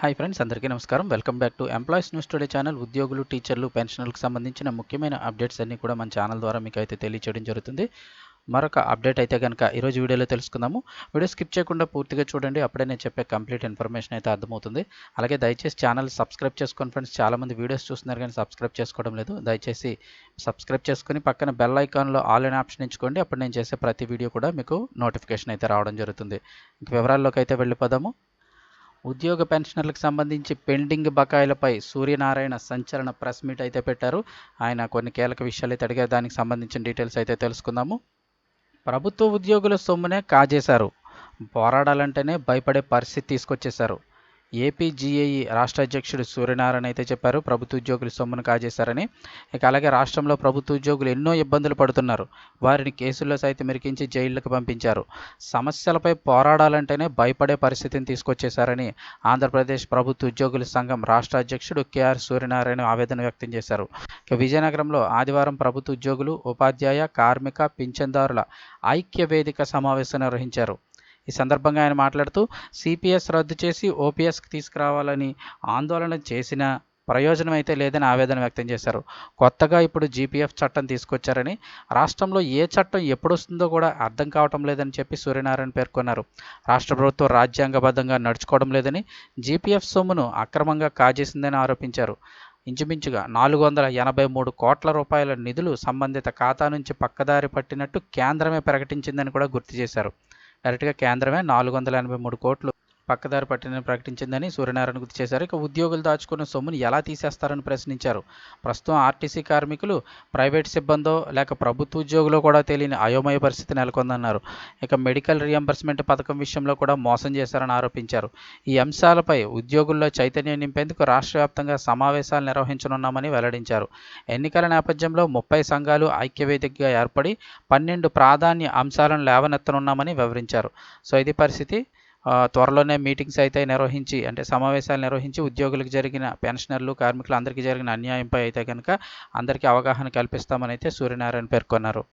Hi friends అందరికీ నమస్కారం. Welcome back to employees news today channel. ఉద్యోగులు టీచర్లు పెన్షనర్లకు సంబంధించిన ముఖ్యమైన అప్డేట్స్ అన్నీ కూడా మన ఛానల్ ద్వారా మీకు అయితే తెలియచేయడం జరుగుతుంది. మరొక అప్డేట్ అయితే కనుక ఈరోజు వీడియోలో తెలుసుకుందాము. వీడియో స్కిప్ చేయకుండా పూర్తిగా చూడండి. అప్పుడే నేను చెప్పే కంప్లీట్ ఇన్ఫర్మేషన్ అయితే అర్థమవుతుంది. అలాగే దయచేసి ఛానల్ సబ్స్క్రైబ్ చేసుకోండి ఫ్రెండ్స్ చాలామంది వీడియోస్ చూస్తున్నారు కానీ సబ్స్క్రైబ్ చేసుకోవడం లేదు. దయచేసి సబ్స్క్రైబ్ చేసుకుని పక్కన బెల్ ఐకాన్లో ఆల్ అనే ఆప్షన్ ఎంచుకోండి. అప్పుడు నేను చేసే ప్రతి వీడియో కూడా మీకు నోటిఫికేషన్ అయితే రావడం జరుగుతుంది. ఇంక వివరాల్లోకి అయితే వెళ్ళిపోదాము. ఉద్యోగ పెన్షనర్లకు సంబంధించి పెండింగ్ బకాయిలపై సూర్యనారాయణ సంచలన ప్రెస్ మీట్ అయితే పెట్టారు. ఆయన కొన్ని కీలక విషయాలు అయితే అడిగారు. దానికి సంబంధించిన డీటెయిల్స్ అయితే తెలుసుకుందాము. ప్రభుత్వ ఉద్యోగుల సొమ్మునే కాజేశారు. పోరాడాలంటేనే భయపడే పరిస్థితి తీసుకొచ్చేశారు. ఏపీజీఏఈ రాష్ట్ర అధ్యక్షుడు సూర్యనారాయణ అయితే చెప్పారు ప్రభుత్వ ఉద్యోగులు సొమ్మును కాజేశారని. ఇక అలాగే రాష్ట్రంలో ప్రభుత్వ ఉద్యోగులు ఎన్నో ఇబ్బందులు పడుతున్నారు. వారిని కేసుల్లో సైతం మెరికించి జైళ్ళకు పంపించారు. సమస్యలపై పోరాడాలంటేనే భయపడే పరిస్థితిని తీసుకొచ్చేశారని ఆంధ్రప్రదేశ్ ప్రభుత్వ ఉద్యోగుల సంఘం రాష్ట్ర అధ్యక్షుడు కేఆర్ సూర్యనారాయణ ఆవేదన వ్యక్తం చేశారు. ఇక విజయనగరంలో ఆదివారం ప్రభుత్వ ఉద్యోగులు ఉపాధ్యాయ కార్మిక పింఛన్దారుల ఐక్య వేదిక సమావేశం నిర్వహించారు. ఈ సందర్భంగా ఆయన మాట్లాడుతూ సిపిఎస్ రద్దు చేసి ఓపీఎస్కి తీసుకురావాలని ఆందోళన చేసిన ప్రయోజనం అయితే లేదని ఆవేదన వ్యక్తం చేశారు. కొత్తగా ఇప్పుడు జీపీఎఫ్ చట్టం తీసుకొచ్చారని రాష్ట్రంలో ఏ చట్టం ఎప్పుడు వస్తుందో కూడా అర్థం కావటం లేదని చెప్పి సూర్యనారాయణ పేర్కొన్నారు. రాష్ట్ర ప్రభుత్వం రాజ్యాంగబద్ధంగా నడుచుకోవడం లేదని జీపీఎఫ్ సొమ్మును అక్రమంగా కాజేసిందని ఆరోపించారు. ఇంచుమించుగా నాలుగు వందల ఎనభై మూడు కోట్ల రూపాయల నిధులు సంబంధిత ఖాతా నుంచి పక్కదారి పట్టినట్టు కేంద్రమే ప్రకటించిందని కూడా గుర్తు చేశారు. డైరెక్ట్గా కేంద్రమే నాలుగు వందల ఎనభై మూడు కోట్లు పక్కదారి పట్టిన ప్రకటించిందని సూర్యనారాయణ గుర్తు చేశారు. ఇక ఉద్యోగులు దాచుకున్న సొమ్మును ఎలా తీసేస్తారని ప్రశ్నించారు. ప్రస్తుతం ఆర్టీసీ కార్మికులు ప్రైవేట్ సిబ్బందో లేక ప్రభుత్వ ఉద్యోగులు కూడా తెలియని అయోమయ పరిస్థితి నెలకొందన్నారు. ఇక మెడికల్ రియంబర్స్మెంట్ పథకం విషయంలో కూడా మోసం చేశారని ఆరోపించారు. ఈ అంశాలపై ఉద్యోగుల్లో చైతన్యం నింపేందుకు రాష్ట్ర వ్యాప్తంగా సమావేశాలు నిర్వహించనున్నామని వెల్లడించారు. ఎన్నికల నేపథ్యంలో ముప్పై సంఘాలు ఐక్యవేదికగా ఏర్పడి పన్నెండు ప్రాధాన్య అంశాలను లేవనెత్తనున్నామని వివరించారు. సో ఇది పరిస్థితి. త్వరలోనే మీటింగ్స్ అయితే నిర్వహించి అంటే సమావేశాలు నిర్వహించి ఉద్యోగులకు జరిగిన పెన్షనర్లు కార్మికులు అందరికీ జరిగిన అన్యాయంపై అయితే కనుక అందరికీ అవగాహన కల్పిస్తామని అయితే సూర్యనారాయణ పేర్కొన్నారు.